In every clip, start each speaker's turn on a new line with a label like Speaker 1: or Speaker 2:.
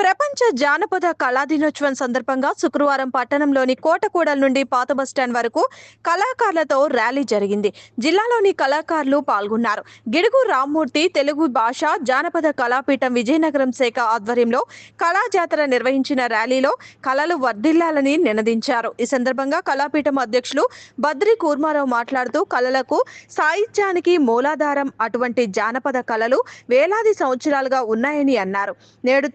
Speaker 1: ప్రపంచ జానపద కళా దినోత్సవం సందర్భంగా శుక్రవారం పట్టణంలోని కోటకూడల నుండి పాత బస్టాండ్ వరకు కళాకారులతో ర్యాలీ జరిగింది. జిల్లాలోని కళాకారులు పాల్గొన్నారు. గిడుగు రామ్మూర్తి తెలుగు భాష జానపద కళాపీఠం విజయనగరం శాఖ ఆధ్వర్యంలో కళా జాతర నిర్వహించిన ర్యాలీలో కళలు వర్ధిల్లాలని నినదించారు. ఈ సందర్భంగా కళాపీఠం అధ్యక్షులు బద్రి కూర్మారావు మాట్లాడుతూ కళలకు సాహిత్యానికి మూలాధారం అటువంటి జానపద కళలు వేలాది సంవత్సరాలుగా ఉన్నాయని అన్నారు. నేడు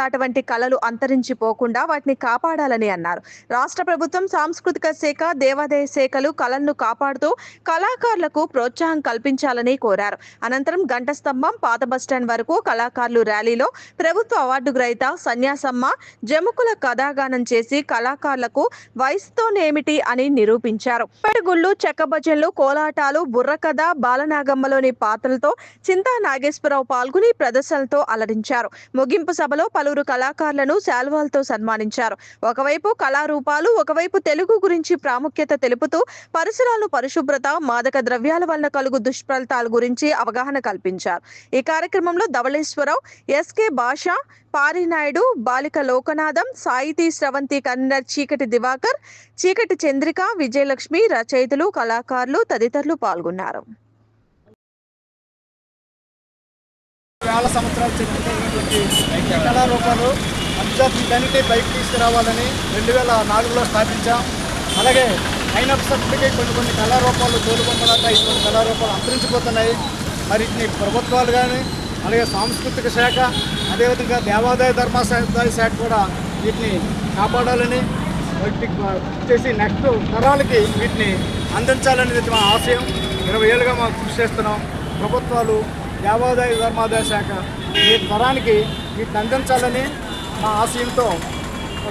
Speaker 1: అటువంటి కళలు అంతరించిపోకుండా వాటిని కాపాడాలని అన్నారు. రాష్ట్ర ప్రభుత్వం సాంస్కృతిక శాఖ దేవాదాయ శాఖలు కళలను కాపాడుతూ కళాకారులకు ప్రోత్సాహం కల్పించాలని కోరారు. అనంతరం గంట స్తంభం పాత బస్టాండ్ వరకు కళాకారులు ర్యాలీలో ప్రభుత్వ అవార్డు గ్రహీత సన్యాసమ్మ జముకుల కథాగానం చేసి కళాకారులకు వయసుతోనేమిటి అని నిరూపించారు. పెడుగుళ్ళు చెక్క భజనలు కోలాటాలు బుర్రకథ బాలనాగమ్మలోని పాత్రలతో చింతా నాగేశ్వరరావు పాల్గొని ప్రదర్శనలతో అలరించారు. ముగింపు సభలో పలువురు కళాకారులను శాల్వాలతో సన్మానించారు. ఒకవైపు కళారూపాలు ఒకవైపు తెలుగు గురించి ప్రాముఖ్యత తెలుపుతూ పరిసరాలను పరిశుభ్రత మాదక ద్రవ్యాల వలన కలుగు దుష్ఫలితాల గురించి అవగాహన కల్పించారు. ఈ కార్యక్రమంలో ధవళేశ్వరరావు ఎస్కే భాష పారినాయుడు బాలిక లోకనాథం సాయితీ స్రవంతి కన్నర్ చీకటి దివాకర్ చీకటి చంద్రిక విజయలక్ష్మి రచయితలు కళాకారులు తదితరులు పాల్గొన్నారు.
Speaker 2: వేల సంవత్సరాలు చరిత్రటువంటి కళారూపాలు కళారూపాలు దానికే పైకి తీసుకురావాలని రెండు వేల నాలుగులో స్థాపించాం. అలాగే అయినప్పటికీ కొన్ని కొన్ని కళారూపాలు తోలుబొమ్మలాట ఇటువంటి కళారూపాలు అంతరించిపోతున్నాయి. మరి వీటిని ప్రభుత్వాలు కానీ అలాగే సాంస్కృతిక శాఖ అదేవిధంగా దేవాదాయ ధర్మాదాయ శాఖ కూడా వీటిని కాపాడాలని వాటికి చేసి నెక్స్ట్ తరాలకి వీటిని అందించాలనేది మా ఆశయం. ఇరవై ఏళ్ళుగా మాకు కృషి చేస్తున్నాం. ప్రభుత్వాలు దేవాదాయ ధర్మాదాయ శాఖ ఈ తరానికి వీటిని అందించాలని మా ఆశయంతో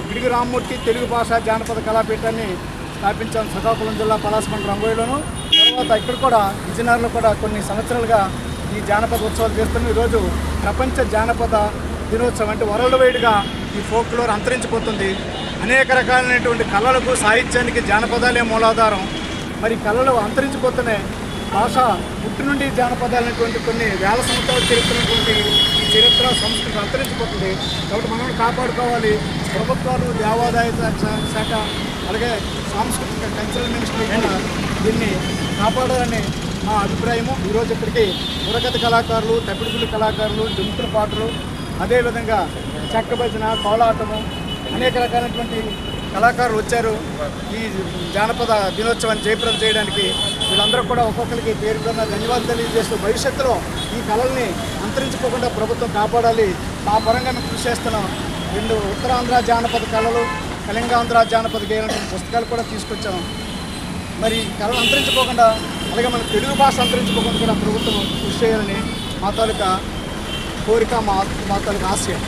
Speaker 2: గిడిగి రామ్మూర్తి తెలుగు భాష జానపద కళాపీఠాన్ని స్థాపించాం శ్రీకాకుళం జిల్లా పలాసమండ రంగోయిలోను తర్వాత ఇక్కడ కూడా విజయనగరంలో కూడా కొన్ని సంవత్సరాలుగా ఈ జానపద ఉత్సవాలు చేస్తున్నాం. ఈరోజు ప్రపంచ జానపద దినోత్సవం అంటే వరల్డ్ వైడ్గా ఈ ఫోక్లోర్ అంతరించిపోతుంది. అనేక రకాలైనటువంటి కళలకు సాహిత్యానికి జానపదాలే మూలాధారం. మరి కళలు అంతరించిపోతున్నాయి. భాష పుట్టి నుండి జానపదాలు అనేటువంటి కొన్ని వేల సంవత్సరాల చరిత్ర ఈ చరిత్ర సంస్కృతి అంతరించిపోతుంది. కాబట్టి మనం కాపాడుకోవాలి. ప్రభుత్వాలు దేవాదాయ శాఖ అలాగే సాంస్కృతిక కల్చరల్ మినిస్ట్రీ కూడా దీన్ని కాపాడాలని మా అభిప్రాయము. ఈరోజు ఇప్పటికీ బుర్రకథ కళాకారులు తప్పిడిపుల్లి కళాకారులు జంతుల పాటలు అదేవిధంగా చెక్క భజన కోలాటము అనేక రకాలైనటువంటి కళాకారులు వచ్చారు. ఈ జానపద దినోత్సవాన్ని జయప్రదం చేయడానికి వీళ్ళందరూ కూడా ఒక్కొక్కరికి పేరు పేరున ధన్యవాదాలు తెలియజేస్తూ భవిష్యత్తులో ఈ కళల్ని అంతరించిపోకుండా ప్రభుత్వం కాపాడాలి. మా పరంగా మేము కృషి చేస్తున్నాం. రెండు ఉత్తరాంధ్ర జానపద కళలు కళింగాంధ్ర జానపద గేయాలు పుస్తకాలు కూడా తీసుకొచ్చాం. మరి కళలు అంతరించిపోకుండా అలాగే మన తెలుగు భాష అంతరించుకోకుండా కూడా ప్రభుత్వం కృషి చేయాలని మా తాలూకా కోరిక మా మా తాలూకా ఆశయం.